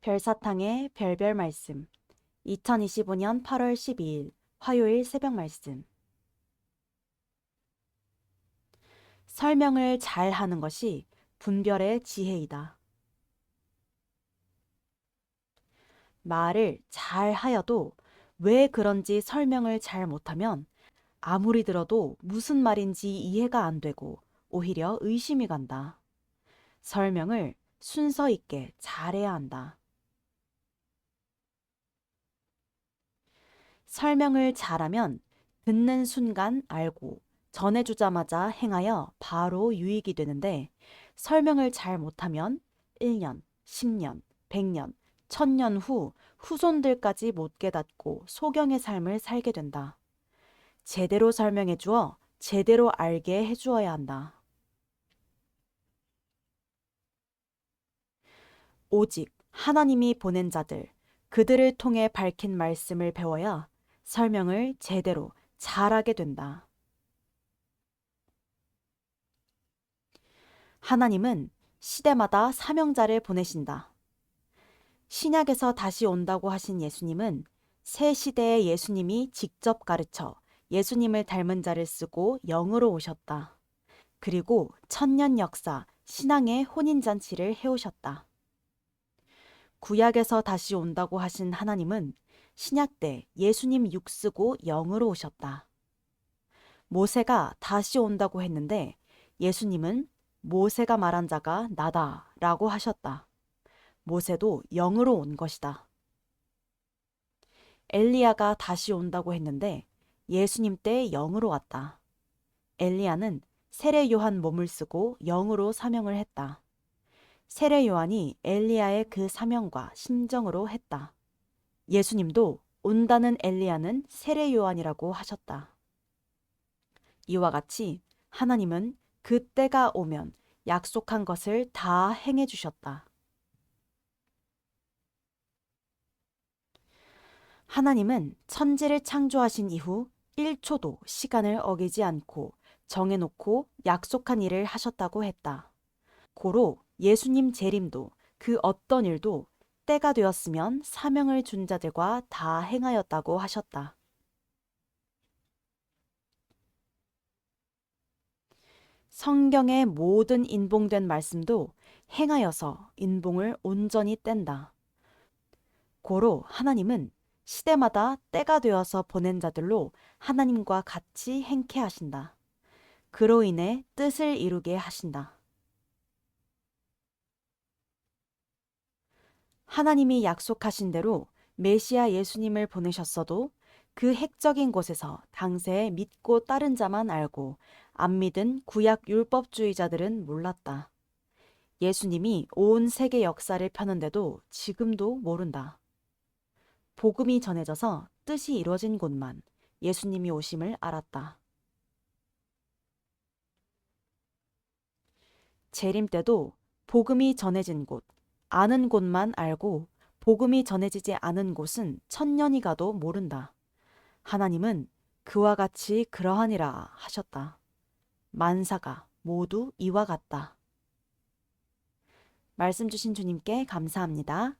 별사탕의 별별 말씀. 2025년 8월 12일 화요일 새벽 말씀. 설명을 잘 하는 것이 분별의 지혜이다. 말을 잘 하여도 왜 그런지 설명을 잘 못하면 아무리 들어도 무슨 말인지 이해가 안 되고 오히려 의심이 간다. 설명을 순서 있게 잘해야 한다. 설명을 잘하면 듣는 순간 알고 전해주자마자 행하여 바로 유익이 되는데 설명을 잘 못하면 1년, 10년, 100년, 1000년 후 후손들까지 못 깨닫고 소경의 삶을 살게 된다. 제대로 설명해 주어 제대로 알게 해 주어야 한다. 오직 하나님이 보낸 자들, 그들을 통해 밝힌 말씀을 배워야 설명을 제대로 잘하게 된다. 하나님은 시대마다 사명자를 보내신다. 신약에서 다시 온다고 하신 예수님은 새 시대의 예수님이 직접 가르쳐 예수님을 닮은 자를 쓰고 영으로 오셨다. 그리고 천년 역사, 신앙의 혼인잔치를 해오셨다. 구약에서 다시 온다고 하신 하나님은 신약 때 예수님 육쓰고 영으로 오셨다. 모세가 다시 온다고 했는데 예수님은 모세가 말한 자가 나다 라고 하셨다. 모세도 영으로 온 것이다. 엘리야가 다시 온다고 했는데 예수님 때 영으로 왔다. 엘리야는 세례 요한 몸을 쓰고 영으로 사명을 했다. 세례 요한이 엘리야의 그 사명과 심정으로 했다. 예수님도 온다는 엘리야는 세례 요한이라고 하셨다. 이와 같이 하나님은 그 때가 오면 약속한 것을 다 행해 주셨다. 하나님은 천지를 창조하신 이후 1초도 시간을 어기지 않고 정해놓고 약속한 일을 하셨다고 했다. 고로 예수님 재림도 그 어떤 일도 때가 되었으면 사명을 준 자들과 다 행하였다고 하셨다. 성경의 모든 인봉된 말씀도 행하여서 인봉을 온전히 뗀다. 고로 하나님은 시대마다 때가 되어서 보낸 자들로 하나님과 같이 행케 하신다. 그로 인해 뜻을 이루게 하신다. 하나님이 약속하신 대로 메시아 예수님을 보내셨어도 그 핵적인 곳에서 당세에 믿고 따른 자만 알고 안 믿은 구약 율법주의자들은 몰랐다. 예수님이 온 세계 역사를 펴는데도 지금도 모른다. 복음이 전해져서 뜻이 이루어진 곳만 예수님이 오심을 알았다. 재림 때도 복음이 전해진 곳, 아는 곳만 알고 복음이 전해지지 않은 곳은 천년이 가도 모른다. 하나님은 그와 같이 그러하니라 하셨다. 만사가 모두 이와 같다. 말씀 주신 주님께 감사합니다.